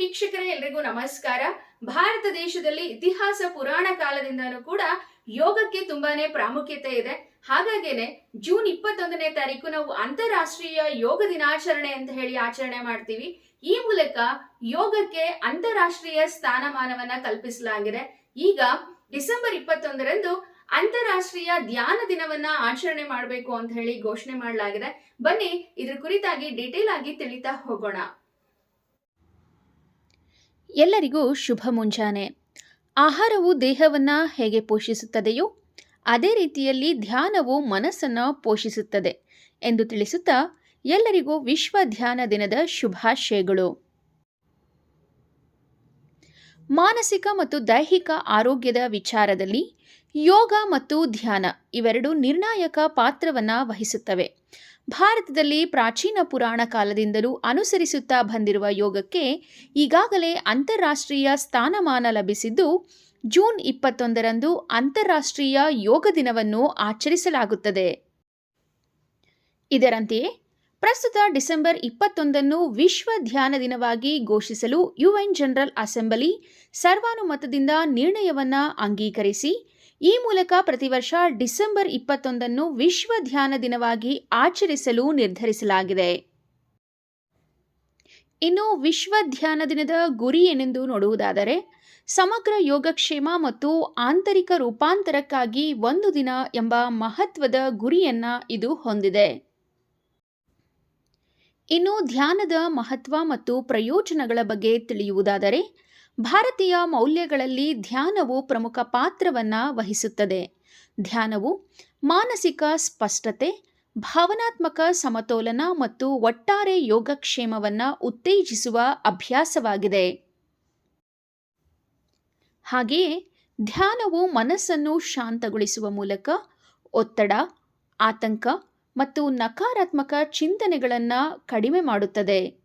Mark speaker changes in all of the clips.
Speaker 1: ವೀಕ್ಷಕರೇ, ಎಲ್ರಿಗೂ ನಮಸ್ಕಾರ. ಭಾರತ ದೇಶದಲ್ಲಿ ಇತಿಹಾಸ ಪುರಾಣ ಕಾಲದಿಂದನೂ ಕೂಡ ಯೋಗಕ್ಕೆ ತುಂಬಾನೇ ಪ್ರಾಮುಖ್ಯತೆ ಇದೆ. ಹಾಗಾಗೇನೆ ಜೂನ್ ಇಪ್ಪತ್ತೊಂದನೇ ತಾರೀಕು ನಾವು ಅಂತಾರಾಷ್ಟ್ರೀಯ ಯೋಗ ದಿನಾಚರಣೆ ಅಂತ ಹೇಳಿ ಆಚರಣೆ ಮಾಡ್ತೀವಿ. ಈ ಮೂಲಕ ಯೋಗಕ್ಕೆ ಅಂತಾರಾಷ್ಟ್ರೀಯ ಸ್ಥಾನಮಾನವನ್ನ ಕಲ್ಪಿಸಲಾಗಿದೆ. ಈಗ ಡಿಸೆಂಬರ್ ಇಪ್ಪತ್ತೊಂದರಂದು ಅಂತಾರಾಷ್ಟ್ರೀಯ ಧ್ಯಾನ ದಿನವನ್ನ ಆಚರಣೆ ಮಾಡಬೇಕು ಅಂತ ಹೇಳಿ ಘೋಷಣೆ ಮಾಡಲಾಗಿದೆ. ಬನ್ನಿ, ಇದ್ರ ಕುರಿತಾಗಿ ಡೀಟೇಲ್ ಆಗಿ ತಿಳಿತಾ ಹೋಗೋಣ.
Speaker 2: ಎಲ್ಲರಿಗೂ ಶುಭ ಮುಂಜಾನೆ. ಆಹಾರವು ದೇಹವನ್ನು ಹೇಗೆ ಪೋಷಿಸುತ್ತದೆಯೋ, ಅದೇ ರೀತಿಯಲ್ಲಿ ಧ್ಯಾನವು ಮನಸ್ಸನ್ನು ಪೋಷಿಸುತ್ತದೆ ಎಂದು ತಿಳಿಸುತ್ತಾ ಎಲ್ಲರಿಗೂ ವಿಶ್ವ ಧ್ಯಾನ ದಿನದ ಶುಭಾಶಯಗಳು. ಮಾನಸಿಕ ಮತ್ತು ದೈಹಿಕ ಆರೋಗ್ಯದ ವಿಚಾರದಲ್ಲಿ ಯೋಗ ಮತ್ತು ಧ್ಯಾನ ಇವೆರಡು ನಿರ್ಣಾಯಕ ಪಾತ್ರವನ್ನು ವಹಿಸುತ್ತವೆ. ಭಾರತದಲ್ಲಿ ಪ್ರಾಚೀನ ಪುರಾಣ ಕಾಲದಿಂದಲೂ ಅನುಸರಿಸುತ್ತಾ ಬಂದಿರುವ ಯೋಗಕ್ಕೆ ಈಗಾಗಲೇ ಅಂತಾರಾಷ್ಟ್ರೀಯ ಸ್ಥಾನಮಾನ ಲಭಿಸಿದ್ದು, ಜೂನ್ ಇಪ್ಪತ್ತೊಂದರಂದು ಅಂತಾರಾಷ್ಟ್ರೀಯ ಯೋಗ ದಿನವನ್ನು ಆಚರಿಸಲಾಗುತ್ತದೆ. ಇದರಂತೆಯೇ, ಪ್ರಸ್ತುತ ಡಿಸೆಂಬರ್ ಇಪ್ಪತ್ತೊಂದನ್ನು ವಿಶ್ವ ಧ್ಯಾನ ದಿನವಾಗಿ ಘೋಷಿಸಲು ಯುಎನ್ ಜನರಲ್ ಅಸೆಂಬ್ಲಿ ಸರ್ವಾನುಮತದಿಂದ ನಿರ್ಣಯವನ್ನ ಅಂಗೀಕರಿಸಿ ಈ ಮೂಲಕ ಪ್ರತಿ ವರ್ಷ ಡಿಸೆಂಬರ್ ಇಪ್ಪತ್ತೊಂದನ್ನು ವಿಶ್ವ ಧ್ಯಾನ ದಿನವಾಗಿ ಆಚರಿಸಲು ನಿರ್ಧರಿಸಲಾಗಿದೆ. ಇನ್ನು ವಿಶ್ವ ಧ್ಯಾನ ದಿನದ ಗುರಿ ಏನೆಂದು ನೋಡುವುದಾದರೆ, ಸಮಗ್ರ ಯೋಗಕ್ಷೇಮ ಮತ್ತು ಆಂತರಿಕ ರೂಪಾಂತರಕ್ಕಾಗಿ ಒಂದು ದಿನ ಎಂಬ ಮಹತ್ವದ ಗುರಿಯನ್ನ ಇದು ಹೊಂದಿದೆ. ಇನ್ನು ಧ್ಯಾನದ ಮಹತ್ವ ಮತ್ತು ಪ್ರಯೋಜನಗಳ ಬಗ್ಗೆ ತಿಳಿಯುವುದಾದರೆ ಭಾರತೀಯ ಮೌಲ್ಯಗಳಲ್ಲಿ ಧ್ಯಾನವು ಪ್ರಮುಖ ಪಾತ್ರವನ್ನು ವಹಿಸುತ್ತದೆ. ಧ್ಯಾನವು ಮಾನಸಿಕ ಸ್ಪಷ್ಟತೆ, ಭಾವನಾತ್ಮಕ ಸಮತೋಲನ ಮತ್ತು ಒಟ್ಟಾರೆ ಯೋಗಕ್ಷೇಮವನ್ನು ಉತ್ತೇಜಿಸುವ ಅಭ್ಯಾಸವಾಗಿದೆ. ಹಾಗೆಯೇ ಧ್ಯಾನವು ಮನಸ್ಸನ್ನು ಶಾಂತಗೊಳಿಸುವ ಮೂಲಕ ಒತ್ತಡ, ಆತಂಕ ಮತ್ತು ನಕಾರಾತ್ಮಕ ಚಿಂತನೆಗಳನ್ನು ಕಡಿಮೆ ಮಾಡುತ್ತದೆ.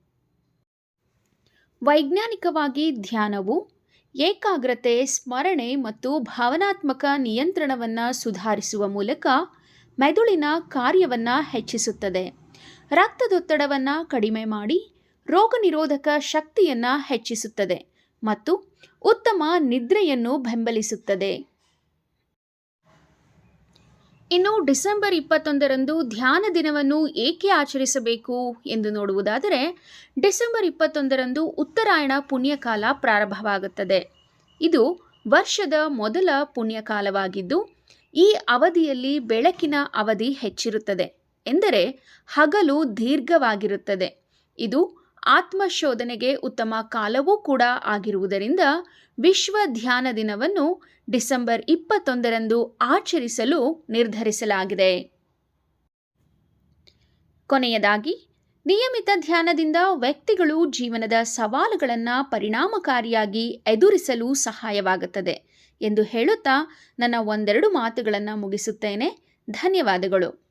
Speaker 2: ವೈಜ್ಞಾನಿಕವಾಗಿ ಧ್ಯಾನವು, ಏಕಾಗ್ರತೆ, ಸ್ಮರಣೆ ಮತ್ತು ಭಾವನಾತ್ಮಕ ನಿಯಂತ್ರಣವನ್ನು ಸುಧಾರಿಸುವ ಮೂಲಕ ಮೆದುಳಿನ ಕಾರ್ಯವನ್ನು ಹೆಚ್ಚಿಸುತ್ತದೆ. ರಕ್ತದೊತ್ತಡವನ್ನು ಕಡಿಮೆ ಮಾಡಿ ರೋಗನಿರೋಧಕ ಶಕ್ತಿಯನ್ನು ಹೆಚ್ಚಿಸುತ್ತದೆ ಮತ್ತು ಉತ್ತಮ ನಿದ್ರೆಯನ್ನು ಬೆಂಬಲಿಸುತ್ತದೆ. ಇನ್ನು ಡಿಸೆಂಬರ್ ಇಪ್ಪತ್ತೊಂದರಂದು ಧ್ಯಾನ ದಿನವನ್ನು ಏಕೆ ಆಚರಿಸಬೇಕು ಎಂದು ನೋಡುವುದಾದರೆ, ಡಿಸೆಂಬರ್ ಇಪ್ಪತ್ತೊಂದರಂದು ಉತ್ತರಾಯಣ ಪುಣ್ಯಕಾಲ ಪ್ರಾರಂಭವಾಗುತ್ತದೆ. ಇದು ವರ್ಷದ ಮೊದಲ ಪುಣ್ಯಕಾಲವಾಗಿದ್ದು, ಈ ಅವಧಿಯಲ್ಲಿ ಬೆಳಕಿನ ಅವಧಿ ಹೆಚ್ಚಿರುತ್ತದೆ. ಎಂದರೆ ಹಗಲು ದೀರ್ಘವಾಗಿರುತ್ತದೆ. ಇದು ಆತ್ಮಶೋಧನೆಗೆ ಉತ್ತಮ ಕಾಲವೂ ಕೂಡ ಆಗಿರುವುದರಿಂದ ವಿಶ್ವ ಧ್ಯಾನ ದಿನವನ್ನು ಡಿಸೆಂಬರ್ ಇಪ್ಪತ್ತೊಂದರಂದು ಆಚರಿಸಲು ನಿರ್ಧರಿಸಲಾಗಿದೆ. ಕೊನೆಯದಾಗಿ, ನಿಯಮಿತ ಧ್ಯಾನದಿಂದ ವ್ಯಕ್ತಿಗಳು ಜೀವನದ ಸವಾಲುಗಳನ್ನು ಪರಿಣಾಮಕಾರಿಯಾಗಿ ಎದುರಿಸಲು ಸಹಾಯವಾಗುತ್ತದೆ ಎಂದು ಹೇಳುತ್ತಾ ನನ್ನ ಒಂದೆರಡು ಮಾತುಗಳನ್ನು ಮುಗಿಸುತ್ತೇನೆ. ಧನ್ಯವಾದಗಳು.